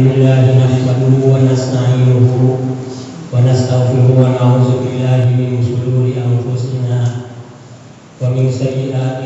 لله نحمده ونستعينه ونستغفره ونعوذ بالله من شرور أنفسنا ومن سيئات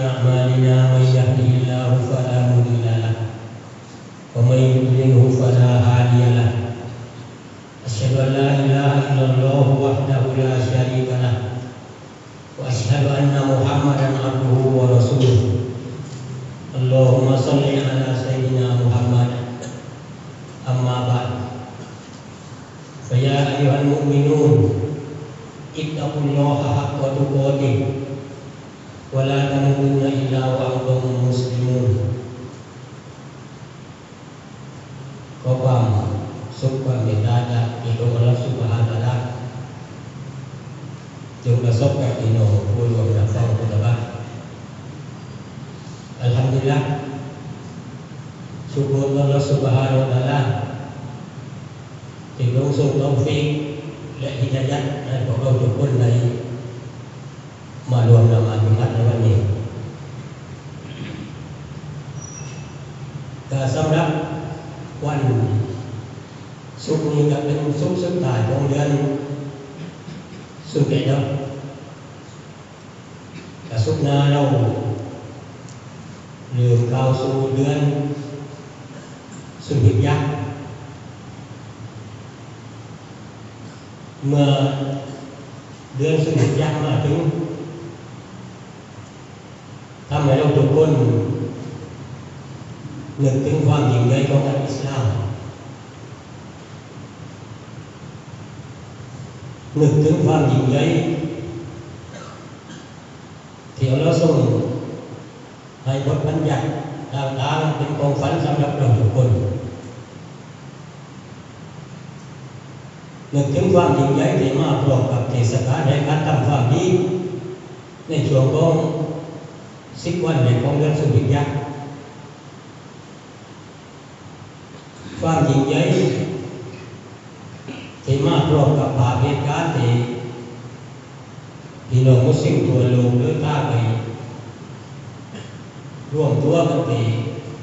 กรอัลลอฮฺสุบฮานะฮูวะตะอาลาที่ทรงส่งเราฟิกและฮิดายัดให้พวกเราทุก เมื่อเดือนสุหิยักษ์มาถึงทำให้เราทุกคนนึกถึงความยิ่งใหญ่ของอิสลาม นึกถึงความยิ่งใหญ่ที่เราส่งให้บทบัญญัติต่างๆเป็นของฝันสำหรับเราทุกคนนึกถึงความยิ่งใหญ่ที่มาพร้อมกับเทศกาลในการทำความดีในช่วงของสิบวันในของเดือนสุริยะความยิ่งใหญ่ที่มาพร้อมกับภาพเหตุการณ์ที่พี่น้องมุสลิมทั่วโลกเดินทางไปร่วมตัวกันที่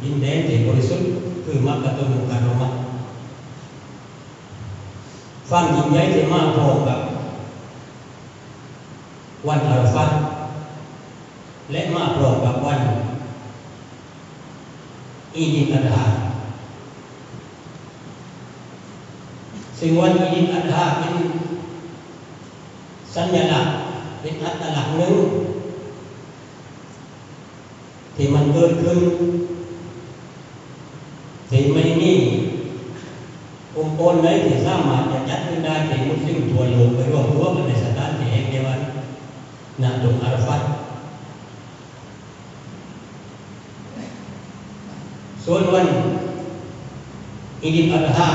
ดินแดนที่บริสุทธิ์คือมักกะตุมุการรมะ ความยิ่งใหญ่ที่มาพร้อมกับ วันอาราฟัตและมาพร้อมกับวัน อีดิอัลฮาซึ่งวันอีดอัลฮาเป็นสัญลักษณ์เป็นอัตลักษณ์หนึ่งที่มันเกิดขึ้นที่ไม่มีองค์กรไหนที่สามารถจะจัดขึ้นได้ิ่งทัวลกไปร่วมตัวกันในสถานที่แห่งเดียวกันณดงอารฟัตส่วนวันอีดินอัลฮา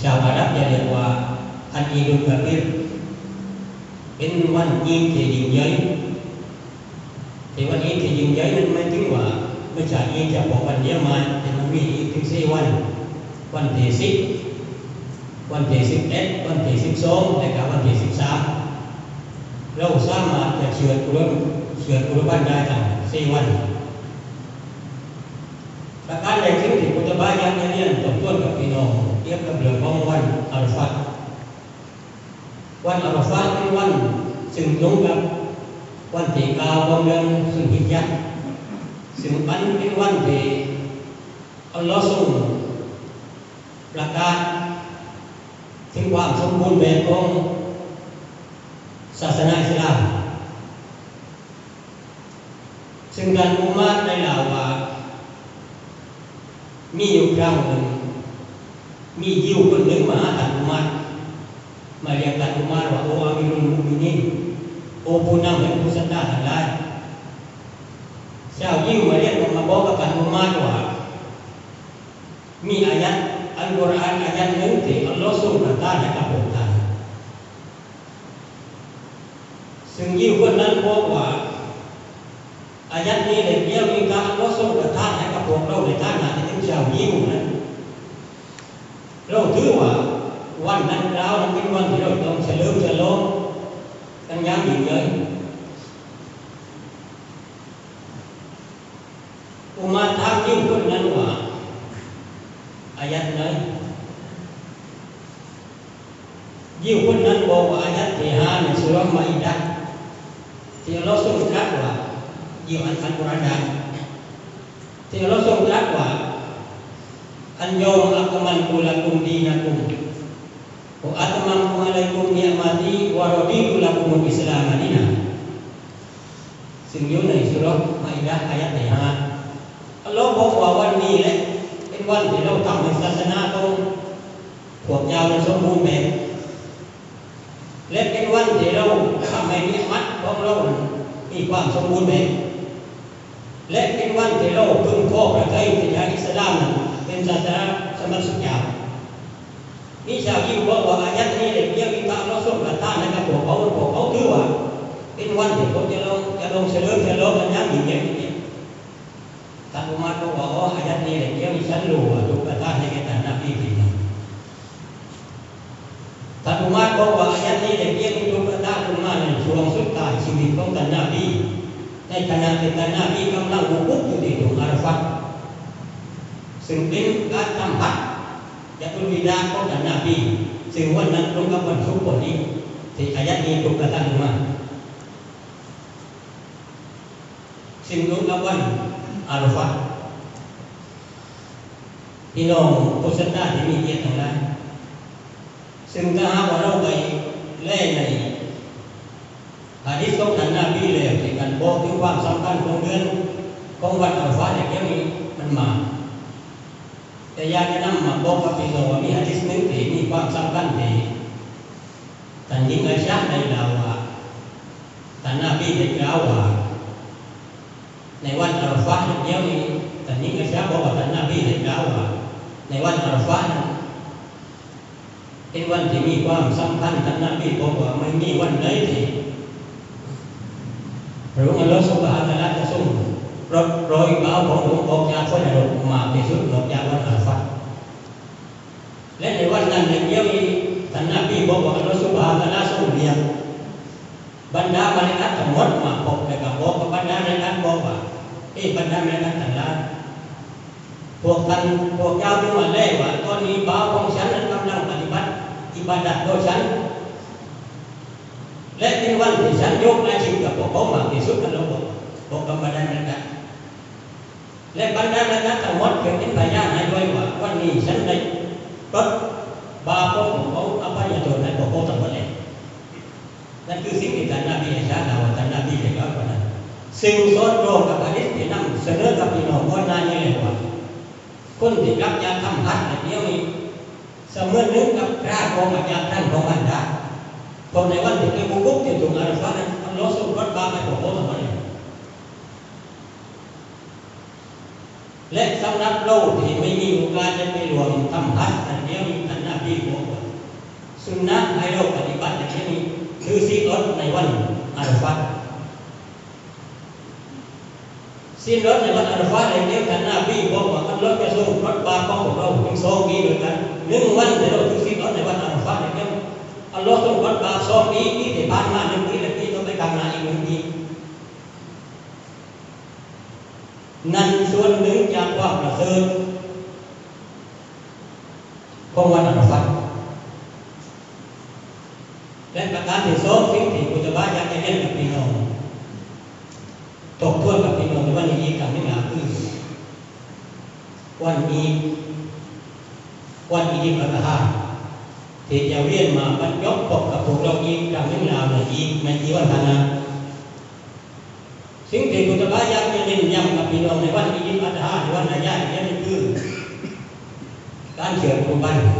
ชาวอาหรับจะเรียกว่าอันอีดุลกะบิรเป็นวันอีดที่ยิ่งใหญ่ที่วันอีดที่ยิ่งใหญ่นั้นไม่ถึงว่าไม่ใช่อีดเฉพาะวันเดียวมาแต่มันมีอีกถึงสี่วัน วันที่สิบ วันที่สิบเอ็ดวันที่สิบสองและก็วันที่สิบสามเราสามารถจะเชื่อกุลเชื่อกุลบ้านได้ทั้งสี่วันประการใดขึ้นที่พุทธบายังเนี่ยตกต้นกับพี่น้องเทียบกับเรื่องของวันอาราฟัตวันอาราฟัตเป็นวันซึ่งตรงกับวันที่เก้าของเดือนสุหิยักษ์ซึ่งมันเป็นวันที่อัลลอฮ์ทรงประกาศ ถึงความสมบูรณ์แบบของศาสนาอิสลาม ซึ่งการอุมาตได้กล่าวามีอยู่ครั้งหนึ่งมียิวคนหนึ่งมาหาท่านอุมัรมาเรียกท่านอุมัรว่าโอ้อามิรุลมุมินินโอผู้นำแห่งผู้ศรัทธาทั้งหลายเจ้ายิวมาเรียกมาบอกกับท่านอุมัรว่ามีอายัดอัลกุรอานอายัดหนึ่งที่อัลลอฮ์ทรงประทานให้กับพวกท่ามีอา นให้กับพวกเราในท่านที่ถึงชาวยิวนั้นเราถือว่าวันนั้นเรานั้นเป็นวันที่เ ayat lain. Jiwun dan bawa ayat Tiha dan surah Ma'idah. Tiha lo suruh dakwa Jiwan Al-Quran dan Tiha lo suruh dakwa Al-Yawm akmaltu lakum dinakum. Wa atmamtu alaikum ni'mati Wa raditu lakum islam adina surah Ma'idah ayat Tiha Allah bawa wan ni ที่ห้าอัลลอฮ์บอกว่าวันนี้แหละเป็นวันที่เราทำให้ศาสนาต้องขวบยาวและสมบูรณ์แบบและเป็นวันที่เราทำให้นิมัตของเรา มีความสมบูรณ์แบบและเป็นวันที่เราพึงพอประเทศที่อิสลามเป็นศาสนาสมัสุดยาวนี่ชาวยิวบอกว่าอายัดนี้เด็กเยี่ยมมีความเราส่งประทานนะครับพวกเขาพวกเขาถือว่าเป็นวันที่เขาจะลงจะลงเฉลิมฉลองกันอย่างยิ่งใหญ่ ท่านอุมาก็บอกว่าอายัดนี้เด็กเยี่ยมมีชั้นรู้ว่าทุกประทานให้แก่ท่านนบีพี่น้องท่านอุมาบอกว่าอายัดนี้เด็กเยี่ยมมีทุกประทานลงมาในช่วงสุดท้ายชีวิตของท่านนบีในขณะที่ท่านนบีกำลังหุบอยู่ที่ตรงอาราฟัตซึ่งเป็นการทำพัดยาตุลวิดาของท่านนบีซึ่งวันนั้นตรงกับวันศุกร์คนนี้ที่อายัดนี้ถูกประทานลงมาซึ่งตรงกับวัน อาราฟัพี่น้องผู้ศรัทธาที่มีเกียรติทั้งหลายซึ่งถ้าหากว่าเราไปเล่ในหะดีษของท่านนบีเลยที่กันบอกถึงความสำคัญของเดือนของวันอาราฟาอย่างนี้มันมา แต่อยากจะนำมาบอกกับพี่น้องว่ามีหะดีษหนึ่งที่มีความสำคัญที่ท่านหญิงอาชาได้กล่าวว่าท่านนบีได้กล่าวว่า ในวันอาราฟาตอย่างนี้ท่านหญิงอาชาบอกว่าท่านนบีได้กล่าวว่าในวันอาราฟาตนั้นเป็นวันที่มีความสำคัญท่านนบีบอกว่าไม่มีวันใดที่พระองค์อัลลอฮฺสุบฮานะฮูวะจะทรงรดโรยเบาของพระองค์ออกจากพระนรกมาที่สุดนอกจากวันอาราฟาและในวันนั้นในเดียวนี้ท่านนบีบอกว่าอัลลอฮฺสุบฮานะฮูวะตะอาลาทรงเรียก บรรดาบริษัททั้งหมดมาพบแล้วก็บบอกกับบรรดาบริษัทบอกว่าเอ้บรรดาบริษัททั้งหลายพวกท่านพวกเจ้าที่มาเล่ว่าตอนนี้บ่าวของฉันนั้นกำลังปฏิบัติอิบาดัตโดยฉัน และเป็นวันที่ฉันยกอาชีพกับพวกเขามากที่สุดนั่นเราบอกบอกกับบรรดาบริษัทและบรรดาบริษัททั้งหมดเกิดเป็นพยานให้ด้วยว่าวันนี้ฉันได้ลดบาปของพวกเขาอภัยโทษให้พวกเขาทั้งหมดเลย นั่นคือสิ่งที่ท่านนบีอิสาดาว่าท่านนบีได้กล่าวไว้นั้นสิ่งสอดคล้องกับฮะดิษที่นำเสนอกับพี่น้องว่านานี่เลยว่าคนที่รับยาทำพัดแบบนี้นี่เสมือนนึกกับพระของอาจารย์ท่านของอันดาเพราะในวันที่ไปบุกรุกที่ตรงอาราฟานั้นอัลลอฮฺทรงรดบาปให้พวกเขาทั้งหมดและสำหรับเราที่ไม่มีโอกาสจะไปรวมทำพัดอันเดียวนี้ท่านนบีบอกว่าสุนนะให้เราปฏิบัติอย่างนี้ คือสิ้นรถในวันอาราฟาตสิ้นรถในวันอาราฟาตในเดียวกันหน้าพี่บอกว่าอันรถจะส่งรถบาปของเราถึงสองปีด้วยกันหนึ่งวันที่เราถึงสิ้นรถในวันอาราฟาตในเดียวอัลลอฮ์ส่งรถบาปสองปีปีที่ผ่านมาหนึ่งปีและปีต้องไปกำนาอีกหนึ่งปีนั่นส่วนหนึ่งจากความประเสริฐของวันอาราฟาต และประการที่สองสิ่งที่พุทธบาอยากจะเรียนกับพี่น้องตกทวนกับพี่น้องในวันนี้อีกครั้งหนึงนะคือวันนี้วันอีดีอัลฮาที่จะเวียนมาบรรยกพบกับพวกเราอีกครั้งหนึงแล้วในอีกไม่กี่วันข้านาสิ่งที่พุทธบาอยากจะเน้นย้ำกับพี่น้องในวันอีดีอัลฮาในวันอายะนี้นั่นคือการเชื่อคุบันการทำกุบันอย่างนี้เนี่ยมันเป็นสุนัขขอกดะเป็นสุนัขที่ถ้ารเลยจะได้รับคุณค่าให้การตอบแทนจากอัลงอย่างนี้เป็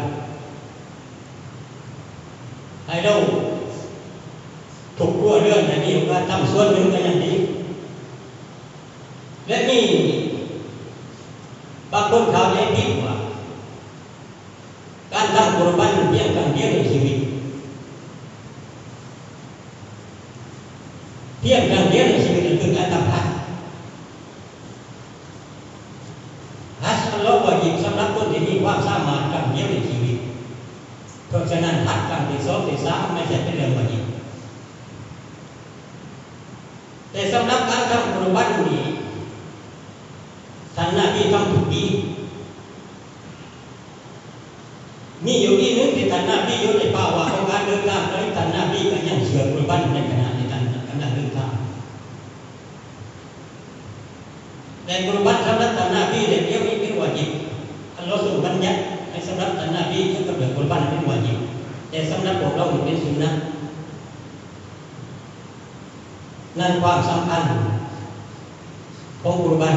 ให้เราถูกรั้วเรื่องในนี้ว่าทำส่วนหนึ่งก็ยังดีและนี่างคนเขาใจผิดว่าการทำกุรบันเพียงครั้งเดียวในชีวิตเพียงครั้งเดียวในชีวิตนั่นคือการทำฮัจญ์ฮัจญ์อัลลอฮ์ว่าหยิบสำหรับคนที่มีความสามารถครั้งเดียวในชีวิต เพราะฉะนั้นฮัจญ์ครั้งที่สองที่สามไม่ใช่เป็นเรื่องว่าหยิบ แต่สำหรับการทำกุรบันนี้ท่านนาบีทำทุกปีมีอยู่ที่นึงที่ท่านนาบีอยู่ในป่าวะของการเดินทางเลยท่านนาบีก็ยังเชื่อกุรบันในขณะที่ท่านกำลังเดินทางแต่กุรบันสำหรับท่านนาบีเดี๋ยวนี้เป็นวาจิบอัลลอฮฺทรงบัญญัติให้สำหรับท่านนาบีที่กำเนิดกุรบันเป็นวาจิบแต่สำหรับพวกเราเป็นสุนนะ นั่นความสำคัญของกุรบัน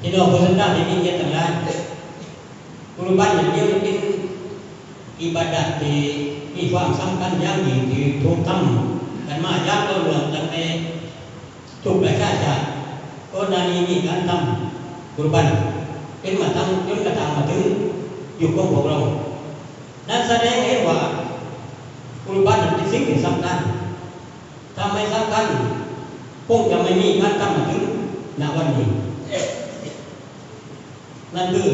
พี่น้องผู้ศรัทธาที่มีเกียรติทั้งหลายกุรบันอย่างเดียวเป็นอิบาดัตที่มีความสำคัญอย่างยิ่งที่ถูกทำกันมายากก็เรื่องตั้งแต่ทุกประชาชาติก็นานี้มีการทำกุรบันเป็นมาตั้งจนกระทั่งมาถึงอยุคของพวกเรา นั่นแสดงให้ว่ากุรบันเป็นสิ่งที่สำคัญ ถ้าไม่สำคัญคงจะไม่มีการทำมาถึงณวันนี้ นั่นคือ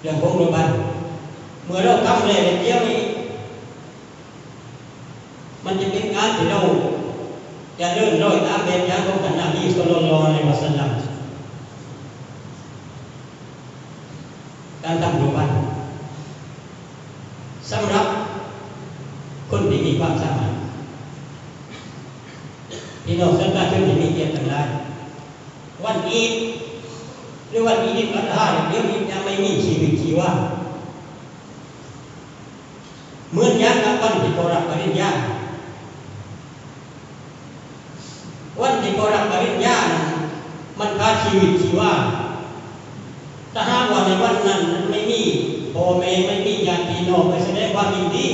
เรื่องของโรงพยาบาลเมื่อเราทำเลยเดียวนี้ มันจะเป็นการที่เราจะเริ่มร้อยตามแบบอย่างของท่านนบีสุลต่านในวัสลัมการทำโรงพยาบาลสำหรับคนที่มีความสามารถพี่น้องสังกัดที่มีเกียรติทั้งหลายวันอีดหรือวันอีดวันห้า เดี๋ยวนี้ยังไม่มีชีวิตชีวาเหมือนยักษ์กับวันที่เขารับปริญญาวันที่เขารับปริญญานั้นมันขาชีวิตชีวาถ้าหากว่าในวันนั้นไม่มีพ่อแม่ไม่มีญาติพี่น้องไปแสดงความยินดี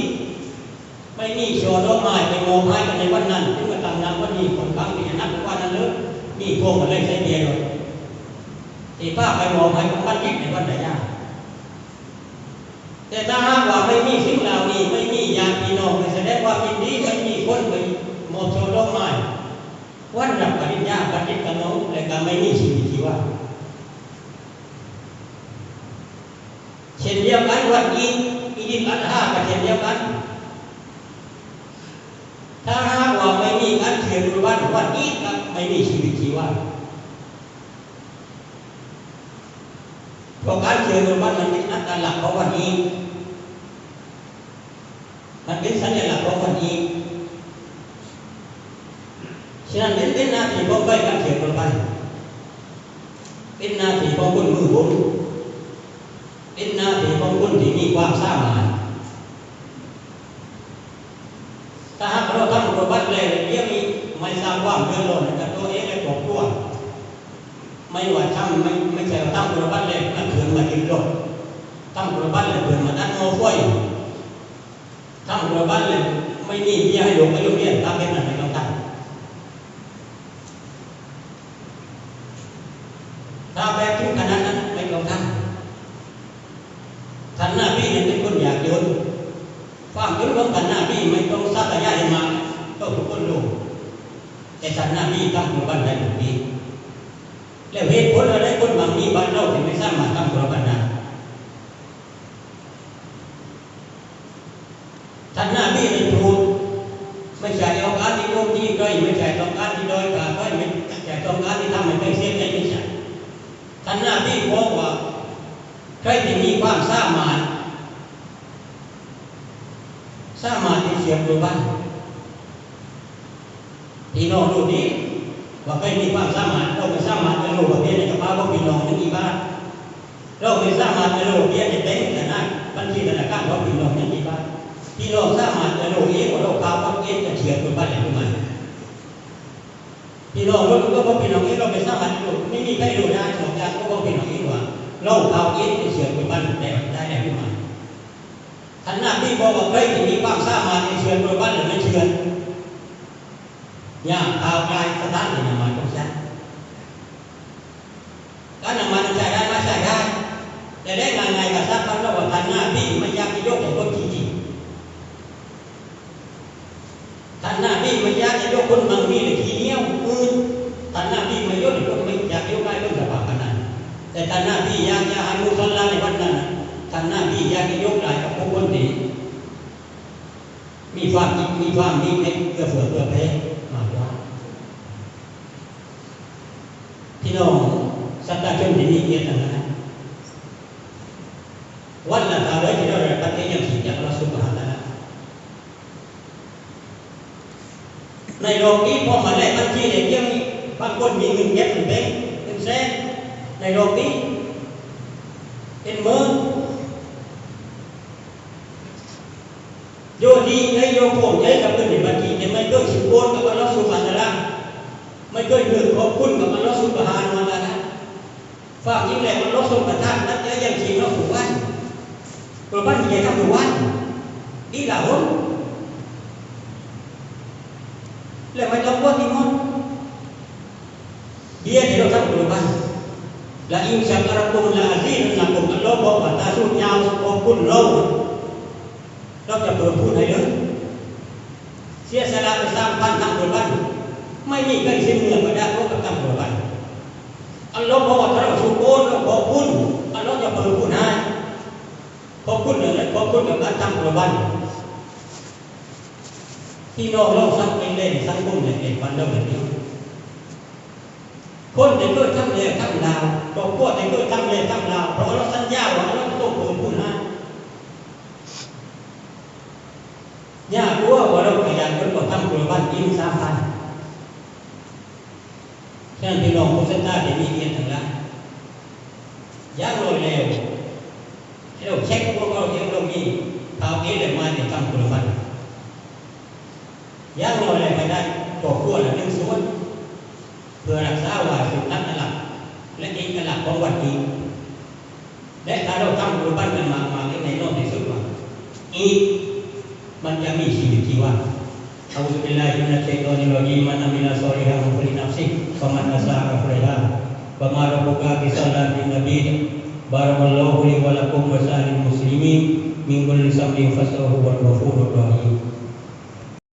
ไม่มีโชว์ดอกไม้ไปมองให้กันในวันนั้นถึงมาทำนำวันนี้คนครั้งที่นับว่านั้นเลยมีพวกมันเลยใช้เบียร์เลย ที่ป้าไปมองให้ของวันนี้ในวันไหนยากแต่ถ้าหากว่าไม่มีสิ่งเหล่านี้ไม่มีญาติพี่น้องแสดงความยินดีไม่มีคนไปมอบโชว์ดอกไม้วันรับปริญญาปฏิกันน้องและก็ไม่มีชีวิตชีวาเช่นเดียวกันวันอีดอีดินอัลฮาก็เช่นเดียวกัน ถ้าหากว่าไม่มีการเขียนบนวันวันนี้ก็ไม่มีชีวิตชีวา เพราะการเขียนบนวันมันเป็นอัตลักษณ์ของวันนี้ มันเป็นสัญลักษณ์ของวันนี้ฉะนั้นเป็นหน้าที่ของใครการเขียนบนวันเป็นหน้าที่ของคนมือบุญเป็นหน้าที่ของคนที่มีความสร้างมารถถ้าหากเราทำระวัตเลยเดี๋ยวนี้ไม่สร้างความเดือดร้อนกับตัวเองและครอบครัว ไม่ว่าทำไม่ไม่ใช่ว่าทำประวัติเลยมันเถื่อนมายืนรถทำประวัติเลยเถื่อนมาตั้งโม่ฝ้อยทำประวัติเลยไม่มีเบี้ยให้ลงไปโรงเรียนทำเป็นอะไรต้องทำถ้าแบบทุกขนาดนั้นไม่ต้องทำท่านหน้าพี่เนี่ยเป็นคนอยากโยนความยุติธรรมกันหน้าที่ไม่ต้องสักระยะให้มาก็ทุกคนรู้แต่สันหน้าที่ทำตัวบันได้ทุกที แล้วเหตุผลอะไรคนบางทีบ้านเราถึงไม่สร้างมาทำตัวบันได้ท่านหน้าที่ในครูไม่ใช่ต้องการที่โกงที่ก้อยไม่ใช่ต้องการที่ด้อยกาก้อยไม่ใช่ต้องการที่ทำให้ใครเสียใจไม่ใช่ท่านหน้าที่บอกว่าใครที่มีความสามารถสามารถที่เสียงตัวบ้านพี่น้องรู้ดี ว่าใครมีความสามารถเราไม่สามารถจะรู้ว่าเพียในกระเป๋าของพี่น้องทั้งกี่บ้านเราไม่สามารถจะรู้เพียในแบงก์ธนาคารบัญชีธนาคารของพี่น้องทั้งกี่บ้านพี่น้องสามารถจะรู้เองว่าเราข่าวว่าเองจะเฉียดตัวบ้านอย่างไรพี่น้องรู้ก็ว่าพี่น้องเองเราไม่สามารถรู้ไม่มีใครรู้ได้สองอย่างก็ว่าพี่น้องเองว่าเราข่าวเองจะเฉียดตัวบ้านได้ได้ได้หม่ท่านหน้าที่บอกว่าใครที่มีความสามารถในเชิญตัวบ้านหรือไม่เชิญอ ย่างข่าวกายสถานที่นำมาต้องใช้การนำมาต้องใช้แต่ได้งานไงกับทรัพย์พันระหว่างทานหน้าพี่ไม่ยากจะยกแต่คนจริงๆทานหน้าพี่ไม่ยากจะยกคนบางมีหรือทีเนี้ยวมือทานหน้าพี่ไม่ยกหรือไม่อยากยกได้ก็สบายขนาดแต่ทานหน้าพี่อยากจะให้มุสลิมในวันนั้นทานหน้าพี่อยากจะยกได้กับผู้คนที่มีความคิดมีความดีในเพื่อเฟื่อเพื่อแพ้มากกว่า พี่น้องสัตตาชนที่มีเกียรตินะวันละตาไว้ที่เราได้ปฏิญาณจากเราสุภาพนะในโลกนี้พอมาแลกบัญชีเด็กยังบางคนมี ความยิ่งแรงมันลดส่งกระทั่งนั้นเยอะยังชีเราถูกว่าตัวบ้านใหญ่ทำถูกวันนี่หล่ะฮุ้นแล้วไม่ต้องว่าที่มันเบี้ยที่เราทำตัวบ้านและอินสังกระปุนละซีนสังกุมอันโลกบอกว่าตาสูดยาวสมบุนโล่กเราจะเปิดพูดให้เลยเสียสละไปสร้างบ้านทำตัวบ้านไม่มีใครเชื่อเมื่อนมาได้เพรากับทำตัวบ้านอันโลกบอกว่า ถ้าเราสุโกนเราขอบคุณอัลลอฮ์จะเปิดพูดให้ขอบคุณอะไรขอบคุณกับการทำประวันที่น้องเราสักเป็นเล่นสักบุญเล่นวันเราแบบนี้คนที่เกิดทำเลยทำลาวบอกพวกที่เกิดทำเลยทำลาวเพราะเราสัญญาว่าเราต้องเปิดพูดให้ยากรู้ว่าเราขยันกันกว่าทำประวันยิ้มสามพันฉะนั้นพี่น้องผู้สัญญาเดี๋ยวมีเงินทั้งนั้นยาย yalo leo leo check work งนี้ทาวิ่งเดินม để mai để tăng của phần yalo leo phải đây bỏ cua là nâng xuống vừa làm sao và sự tăng là และเองก็หลักของวันนี้และถ้าเราทั้งรูปปั้นกันมามาในรอบในสุดว่าอีมันจะมีชีวิตชีว่าอัลลอฮฺเป็นไรมินัชชัยตอนิโรจีมันอามินาซอริฮะมุฟรินับซิฟะมันอาซาอัฟริฮะ وما ربك بظلام للعبيد بارك الله لي ولكم وسائر المسلمين من كل ذنب فاستغفروه والغفور الرحيم